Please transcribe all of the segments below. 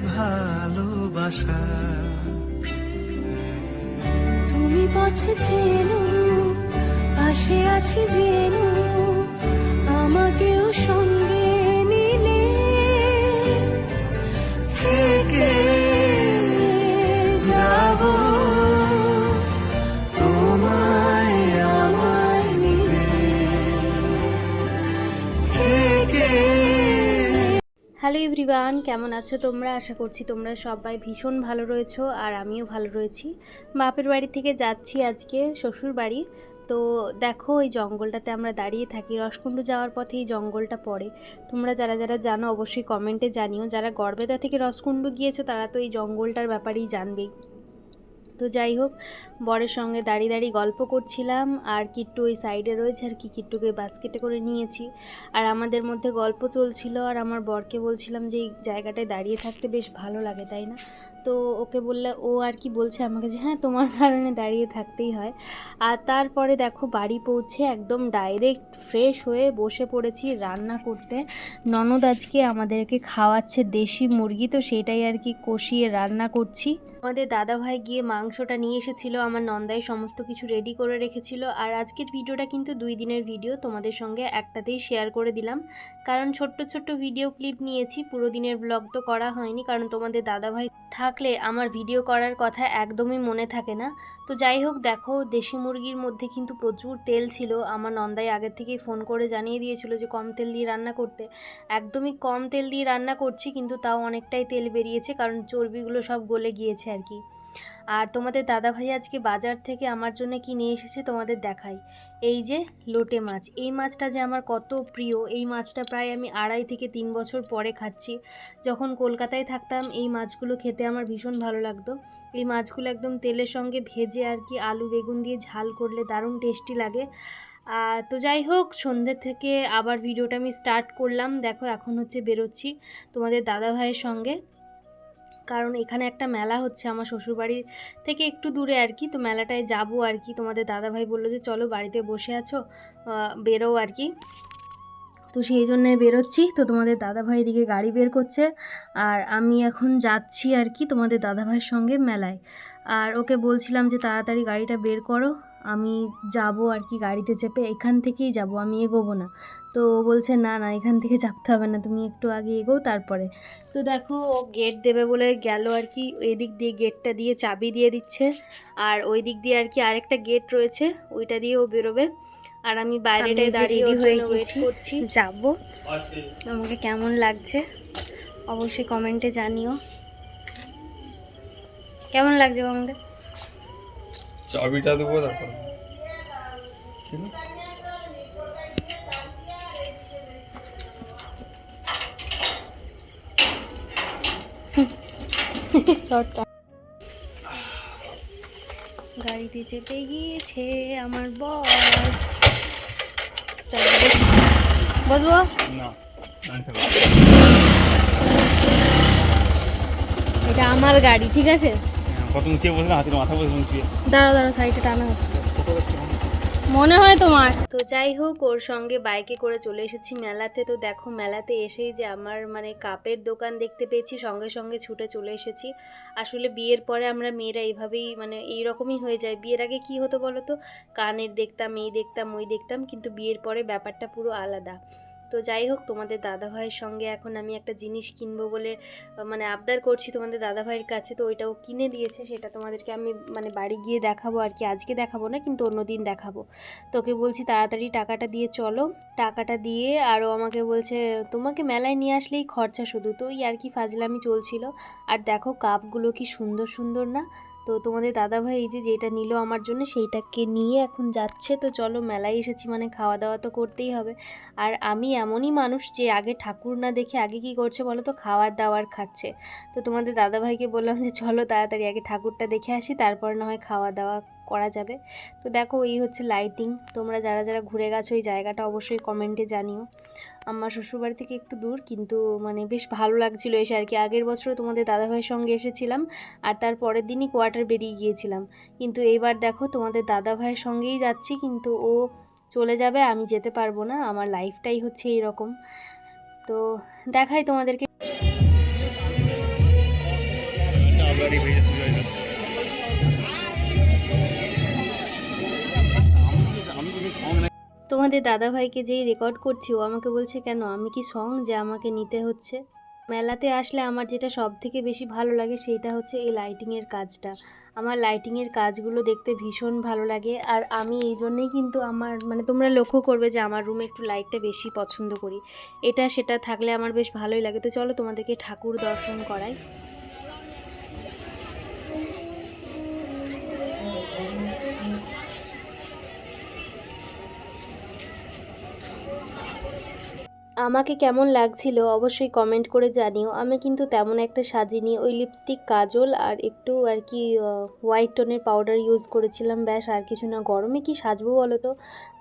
ভালোবাসা। তুমি পথে চেনো পাশে আছি জেনো আমাকেও হ্যালো এভরিওয়ান, কেমন আছো তোমরা? আশা করছি তোমরা সবাই ভীষণ ভালো রয়েছো আর আমিও ভালো রয়েছি। বাপের বাড়ি থেকে যাচ্ছি আজকে, শ্বশুর বাড়ি। তো দেখো, এই জঙ্গলটাতে আমরা দাঁড়িয়ে থাকি। রসকুণ্ড যাওয়ার পথে এই জঙ্গলটা পড়ে। তোমরা যারা যারা জানো, অবশ্যই কমেন্টে জানিও। যারা গড়বেদা থেকে রসকুণ্ড গিয়েছো, তারা তো এই জঙ্গলটার ব্যাপারেই জানবেই। তো যাই হোক, বরের সঙ্গে দাঁড়িয়ে দাঁড়িয়ে গল্প করছিলাম। আর কিট্টু ওই সাইডে রয়েছে, আর কি কিট্টুকে বাস্কেটে করে নিয়েছি। আর আমাদের মধ্যে গল্প চলছিল, আর আমার বরকে বলছিলাম যে, এই জায়গাটায় দাঁড়িয়ে থাকতে বেশ ভালো লাগে, তাই না? তো ওকে বললে, ও আর কি বলছে আমাকে যে হ্যাঁ তোমার কারণে দাঁড়িয়ে থাকতেই হয়। আর তারপরে দেখো, বাড়ি পৌঁছে একদম ডাইরেক্ট ফ্রেশ হয়ে বসে পড়েছি রান্না করতে। ননদ আজকে আমাদেরকে খাওয়াচ্ছে দেশি মুরগি, তো সেটাই আর কি কষিয়ে রান্না করছি। আমাদের দাদাভাই গিয়ে মাংসটা নিয়ে এসেছিল, আমার নন্দাই সমস্ত কিছু রেডি করে রেখেছিল। আর আজকের ভিডিওটা কিন্তু দুই দিনের ভিডিও তোমাদের সঙ্গে একটাতেই শেয়ার করে দিলাম। কারণ ছোট্ট ছোট্ট ভিডিও ক্লিপ নিয়েছি, পুরো দিনের ব্লগ তো করা হয়নি, কারণ তোমাদের দাদাভাই থাকলে আমার ভিডিও করার কথা একদমই মনে থাকে না। তো যাই হোক, দেখো, দেশি মুরগির মধ্যে কিন্তু প্রচুর তেল ছিল। আমার নন্দাই আগের থেকেই ফোন করে জানিয়ে দিয়েছিল যে, কম তেল দিয়ে রান্না করতে। একদমই কম তেল দিয়ে রান্না করছি, কিন্তু তাও অনেকটাই তেল বেরিয়েছে, কারণ চর্বিগুলো সব গলে গিয়েছে আর কি আর তোমাদের দাদাভাই আজকে বাজার থেকে আমার জন্য কি নিয়ে এসেছে তোমাদের দেখাই। এই যে লোটে মাছ। এই মাছটা যে আমার কত প্রিয়, এই মাছটা প্রায় আমি আড়াই থেকে তিন বছর পরে খাচ্ছি। যখন কলকাতায় থাকতাম, এই মাছগুলো খেতে আমার ভীষণ ভালো লাগতো। এই মাছগুলো একদম তেলের সঙ্গে ভেজে আর কি আলু বেগুন দিয়ে ঝাল করলে দারুণ টেস্টি লাগে। আর তো যাই হোক, সন্ধ্যে থেকে আবার ভিডিওটা আমি স্টার্ট করলাম। দেখো, এখন হচ্ছে বেরোচ্ছি তোমাদের দাদা ভাইয়ের সঙ্গে। কারণ এখানে একটা মেলা হচ্ছে আমার শ্বশুরবাড়ির থেকে একটু দূরে আর কি। তো মেলাটায় যাব আর কি। তোমাদের দাদাভাই বলল যে, চলো বাড়িতে বসে আছো বেরো আর কি। তো সেই জন্যে বেরোচ্ছি। তো তোমাদের দাদাভাই এদিকে গাড়ি বের করছে আর আমি এখন যাচ্ছি আর কি তোমাদের দাদাভাইয়ের সঙ্গে মেলায়। আর ওকে বলছিলাম যে, তাড়াতাড়ি গাড়িটা বের করো, আমি যাব আর কি গাড়িতে চেপে। এখান থেকেই যাব, আমি এগোবো না। তো ও বলছে না না এখান থেকে চাপতে হবে না তুমি একটু আগে এগোও তারপরে। তো দেখো ও গেট দেবে বলে গেল আর কি এদিক দিয়ে গেটটা দিয়ে চাবি দিয়ে দিচ্ছে। আর ওই দিক দিয়ে আর কি আরেকটা গেট রয়েছে ওইটা দিয়ে ও বেরোবে। আর আমি বাইরেটায় দাঁড়িয়ে হয়ে গেছি করছি। যাব। আমাকে কেমন লাগছে? অবশ্যই কমেন্টে জানিও। কেমন লাগছে আমাকে চাবিটা দেবো তারপর। শর্টটা গাড়িতে চেপে গিয়েছে আমার বর। বসবো? এটা আমার গাড়ি ঠিক আছে? কত উঁচিয়ে বসলাম হাতের মাথা বসে উঁচিয়ে দাঁড়া দাঁড়া সাইডে টানা হচ্ছে। মনে হয় তোমার। তো যাই হোক, ওর সঙ্গে বাইকে করে চলে এসেছি মেলাতে। তো দেখো, মেলাতে এসেই যে আমার মানে কাপের দোকান দেখতে পেয়েছি, সঙ্গে সঙ্গে ছুটে চলে এসেছি। আসলে বিয়ের পরে আমরা মেয়েরা এইভাবেই মানে এই রকমই হয়ে যায়। বিয়ের আগে কি হতো বলো তো? কানের দেখতাম, এই দেখতাম, ওই দেখতাম, কিন্তু বিয়ের পরে ব্যাপারটা পুরো আলাদা। তো যাই হোক, তোমাদের দাদাভাইয়ের সঙ্গে এখন আমি একটা জিনিস কিনবো বলে মানে আবদার করছি তোমাদের দাদাভাইয়ের কাছে। তো ওইটাও কিনে দিয়েছে, সেটা তোমাদেরকে আমি মানে বাড়ি গিয়ে দেখাবো আর কি। আজকে দেখাবো না, কিন্তু অন্য দিন দেখাবো। তোকে বলছি তাড়াতাড়ি টাকাটা দিয়ে চলো। টাকাটা দিয়ে আরও আমাকে বলছে, তোমাকে মেলায় নিয়ে আসলেই খরচা শুধু। তো এই আর কি ফাজলামি চলছিল। আর দেখো, কাপগুলো কি সুন্দর সুন্দর না? তো তোমাদের দাদাভাই এই যে যেটা নিল আমার জন্য সেইটাকে নিয়ে এখন যাচ্ছে। তো চলো মেলায় এসেছি মানে খাওয়া দাওয়া তো করতেই হবে। আর আমি এমনই মানুষ যে আগে ঠাকুর না দেখে আগে কি করছে বলো তো? খাওয়ার দাওয়ার খাচ্ছে। তো তোমাদের দাদাভাইকে বললাম যে চলো তাড়াতাড়ি আগে ঠাকুরটা দেখে আসি, তারপর না হয় খাওয়া দাওয়া করা যাবে। তো দেখো এই হচ্ছে লাইটিং তোমরা যারা যারা ঘুরে গেছো এই জায়গাটা অবশ্যই কমেন্টে জানিও। আমার শ্বশুরবাড়ি থেকে একটু দূর, কিন্তু মানে বেশ ভালো লাগছিল এসে আর কি। আগের বছরও তোমাদের দাদাভাইয়ের সঙ্গে এসেছিলাম আর তার পরের দিনই কোয়ার্টার বেরিয়ে গিয়েছিলাম। কিন্তু এইবার দেখো তোমাদের দাদাভাইয়ের সঙ্গেই যাচ্ছি, কিন্তু ও চলে যাবে, আমি যেতে পারব না, আমার লাইফটাই হচ্ছে এই রকম তো দেখাই তোমাদেরকে। তোমাদের দাদাভাইকে যেই রেকর্ড করছি, ও আমাকে বলছে, কেন? আমি কি সং যে আমাকে নিতে হচ্ছে? মেলাতে আসলে আমার যেটা সব থেকে বেশি ভালো লাগে, সেইটা হচ্ছে এই লাইটিংয়ের কাজটা। আমার লাইটিংয়ের কাজগুলো দেখতে ভীষণ ভালো লাগে, আর আমি এই জন্যেই কিন্তু আমার মানে তোমরা লক্ষ্য করবে যে আমার রুমে একটু লাইটটা বেশি পছন্দ করি। এটা, সেটা থাকলে আমার বেশ ভালোই লাগে। তো চলো তোমাদেরকে ঠাকুর দর্শন করাই। আমাকে কেমন লাগছিল অবশ্যই কমেন্ট করে জানিও। আমি কিন্তু তেমন একটা সাজিনি, ওই লিপস্টিক কাজল আর একটু আর কি হোয়াইট টোনের পাউডার ইউজ করেছিলাম, ব্যাস আর কিছু না। গরমে কি সাজবো বলো তো?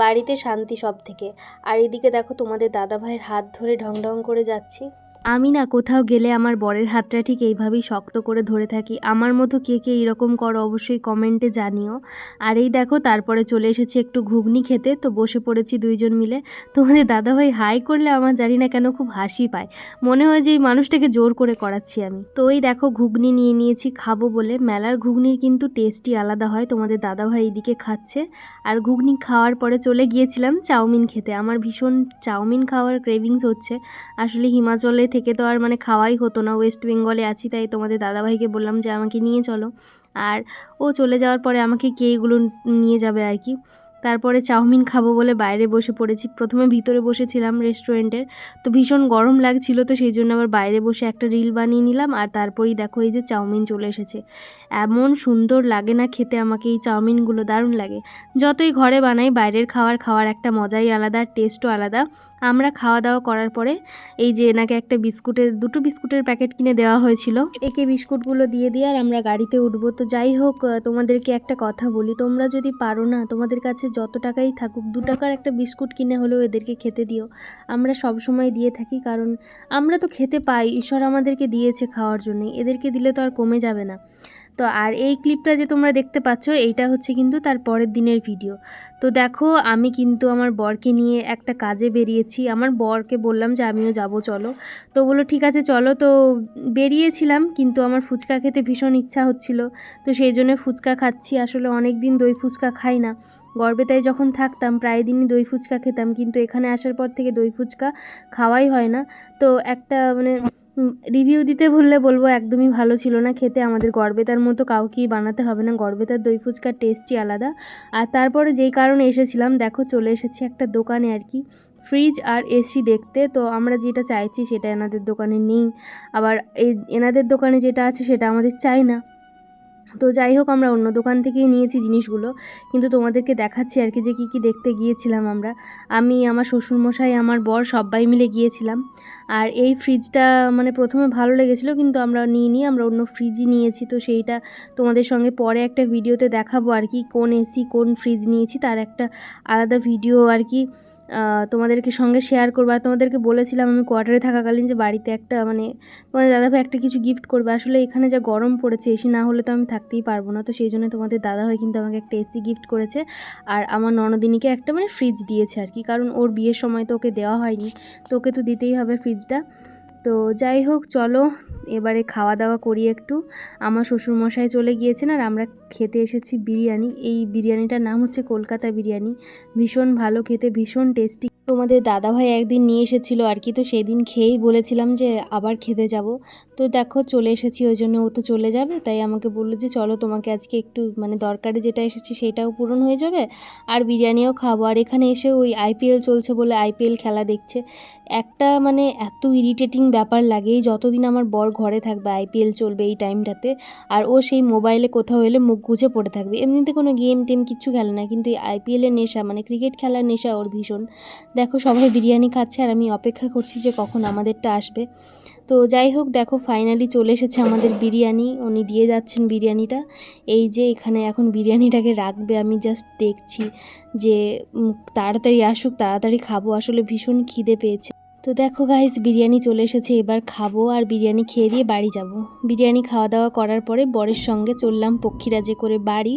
বাড়িতে শান্তি সব থেকে আর এদিকে দেখো তোমাদের দাদা ভাইয়ের হাত ধরে ঢং ঢং করে যাচ্ছি। আমি না কোথাও গেলে আমার বরের হাতটা ঠিক এইভাবেই শক্ত করে ধরে থাকি। আমার মতো কে কে এরকম করো অবশ্যই কমেন্টে জানিও। আর এই দেখো, তারপরে চলে এসেছি একটু ঘুগনি খেতে, তো বসে পড়েছি দুইজন মিলে। তোমাদের দাদাভাই হাই করলে আমার জানি না কেন খুব হাসি পায়। মনে হয় যে এই মানুষটাকে জোর করে করাচ্ছি আমি। তো এই দেখো, ঘুগনি নিয়ে নিয়েছি খাব বলে। মেলার ঘুগনির কিন্তু টেস্টই আলাদা হয়, তোমাদের দাদাভাই এদিকে খাচ্ছে। আর ঘুগনি খাওয়ার পরে চলে গিয়েছিলাম চাউমিন খেতে। আমার ভীষণ চাউমিন খাওয়ার ক্রেভিংস হচ্ছে। আসলে হিমাচলে থেকে তো আর মানে খাওয়াই হতো না। ওয়েস্ট বেঙ্গলে আছি, তাই তোমাদের দাদাভাইকে বললাম যে আমাকে নিয়ে চলো। আর ও চলে যাওয়ার পরে আমাকে কে এগুলো নিয়ে যাবে আর কি? তারপরে চাউমিন খাব বলে বাইরে বসে পড়েছি। প্রথমে ভিতরে বসেছিলাম রেস্টুরেন্টের তো ভীষণ গরম লাগছিল, তো সেই জন্য আবার বাইরে বসে একটা রিল বানিয়ে নিলাম। আর তারপরেই দেখো এই যে চাউমিন চলে এসেছে। এমন সুন্দর লাগে না খেতে, আমাকে এই চাউমিনগুলো দারুণ লাগে। যতই ঘরে বানাই, বাইরের খাওয়ার খাওয়ার একটা মজাই আলাদা টেস্টও আলাদা। আমরা খাওয়া দাওয়া করার পরে এই যে এনাকে একটা বিস্কুটের, দুটো বিস্কুটের প্যাকেট কিনে দেওয়া হয়েছিল। একে বিস্কুটগুলো দিয়ে দিয়ে আর আমরা গাড়িতে উঠবো। তো যাই হোক তোমাদেরকে একটা কথা বলি। তোমরা যদি পারো না, তোমাদের কাছে যত টাকাই থাকুক, দু টাকার একটা বিস্কুট কিনে হলেও এদেরকে খেতে দিও। আমরা সব সময় দিয়ে থাকি, কারণ আমরা তো খেতে পাই। ঈশ্বর আমাদেরকে দিয়েছে খাওয়ার জন্য। এদেরকে দিলে তো আর কমে যাবে না। তো আর এই ক্লিপটা যে তোমরা দেখতে পাচ্ছ, এইটা হচ্ছে কিন্তু তার পরের দিনের ভিডিও তো দেখো, আমি কিন্তু আমার বরকে নিয়ে একটা কাজে বেরিয়েছি। আমার বরকে বললাম যে আমিও যাব, চলো। তো বলল, ঠিক আছে, চলো। তো বেরিয়েছিলাম, কিন্তু আমার ফুচকা খেতে ভীষণ ইচ্ছা হচ্ছিল। তো সেই জন্য ফুচকা খাচ্ছি। আসলে অনেক দিন দই ফুচকা খাই না। গর্বেতায় যখন থাকতাম, প্রায় দিনই দই ফুচকা খেতাম। কিন্তু এখানে আসার পর থেকে দই ফুচকা খাওয়াই হয় না। তো একটা মানে রিভিউ দিতে ভুললে বলব একদমই ভালো ছিল না খেতে। আমাদের গড়বেতার মতো কাউকেই বানাতে হবে না। গড়বেতার দই ফুচকার টেস্টই আলাদা। আর তারপরে যেই কারণে এসেছিলাম, দেখো চলে এসেছি একটা দোকানে আর কি। ফ্রিজ আর এসি দেখতে। তো আমরা যেটা চাইছি সেটা এনাদের দোকানে নেই। আবার এই এনাদের দোকানে যেটা আছে সেটা আমাদের চাই না। তো যাই হোক, আমরা অন্য দোকান থেকেই নিয়েছি জিনিসগুলো। কিন্তু তোমাদেরকে দেখাচ্ছি আর কি যে কী কী দেখতে গিয়েছিলাম আমরা। আমি, আমার শ্বশুরমশাই, আমার বর সবাই মিলে গিয়েছিলাম। আর এই ফ্রিজটা মানে প্রথমে ভালো লেগেছিলো, কিন্তু আমরা নিয়ে নিই আমরা অন্য ফ্রিজই নিয়েছি। তো সেইটা তোমাদের সঙ্গে পরে একটা ভিডিওতে দেখাবো আর কি, কোন এসি কোন ফ্রিজ নিয়েছি, তার একটা আলাদা ভিডিও আর কি। তোমাদেরকে সঙ্গে শেয়ার করব। আর তোমাদেরকে বলেছিলাম আমি কোয়ার্টারে থাকাকালীন যে বাড়িতে একটা মানে তোমাদের দাদাভাই একটা কিছু গিফট করবে। আসলে এখানে যা গরম পড়েছে, এসি না হলে তো আমি থাকতেই পারব না। তো সেই জন্য তোমাদের দাদাভাই কিন্তু আমাকে একটা এসি গিফট করেছে। আর আমার ননদিনীকে একটা মানে ফ্রিজ দিয়েছে আর কি। কারণ ওর বিয়ের সময় তো ওকে দেওয়া হয়নি। তো ওকে তো দিতেই হবে ফ্রিজটা তো যাই হোক, চলো। এবারে খাওয়া দাওয়া করি একটু। আমার শ্বশুরমশাই চলে গিয়েছেন আর আমরা খেতে এসেছি বিরিয়ানি। এই বিরিয়ানিটার নাম হচ্ছে কলকাতা বিরিয়ানি। ভীষণ ভালো, খেতে ভীষণ টেস্টি তোমাদের দাদাভাই একদিন নিয়ে এসেছিল আর কি, তো সেই দিন খেয়েই বলেছিলাম যে আবার খেতে যাব। তো দেখো চলে এসেছি, ওই জন্য ও তো চলে যাবে, তাই আমাকে বলল যে চলো তোমাকে আজকে একটু মানে দরকারে যেটা এসেছে সেটাও পূরণ হয়ে যাবে। আর বিরিয়ানিও খাব, আর এখানে এসে ওই আইপিএল চলছে বলে আইপিএল খেলা দেখছে। একটা মানে এত ইরিটেটিং ব্যাপার লাগে, এই যতদিন আমার বর ঘরে থাকবে আইপিএল চলবে এই টাইমটাতে, আর ও সেই মোবাইলে কোথাও এলে মুখ গুজে পড়ে থাকবে। এমনিতে কোনো গেম টেম কিচ্ছু খেলে না, কিন্তু এই আইপিএলের নেশা মানে ক্রিকেট খেলার নেশা ওর ভীষণ। দেখো সবাই বিরিয়ানি খাচ্ছে আর আমি অপেক্ষা করছি যে কখন আমাদেরটা আসবে। তো যাই হোক, দেখো ফাইনালি চলে এসেছে আমাদের বিরিয়ানি। উনি দিয়ে যাচ্ছেন বিরিয়ানিটা। এই যে এখানে এখন বিরিয়ানিটাকে রাখবে, আমি জাস্ট দেখছি যে তাড়াতাড়ি আসুক, তাড়াতাড়ি খাব। আসলে ভীষণ খিদে পেয়েছে। তো দেখো গাইস বিরিয়ানি চলে এসেছে, এবার খাব আর বিরিয়ানি খেয়ে দিয়ে বাড়ি যাব। বিরিয়ানি খাওয়া দাওয়া করার পরে বরের সঙ্গে চললাম পক্ষীরাজে করে বাড়ি।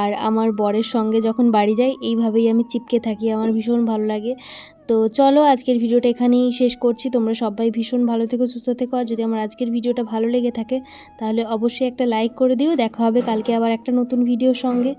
আর আমার বরের সঙ্গে যখন বাড়ি যাই, এইভাবেই আমি চিপকে থাকি, আমার ভীষণ ভালো লাগে। তো চলো আজকের ভিডিওটা এখানেই শেষ করছি। তোমরা সবাই ভীষণ ভালো থেকো, সুস্থ থেকো। আর যদি আমার আজকের ভিডিওটা ভালো লেগে থাকে, তাহলে অবশ্যই একটা লাইক করে দিও। দেখা হবে কালকে আবার একটা নতুন ভিডিওর সঙ্গে।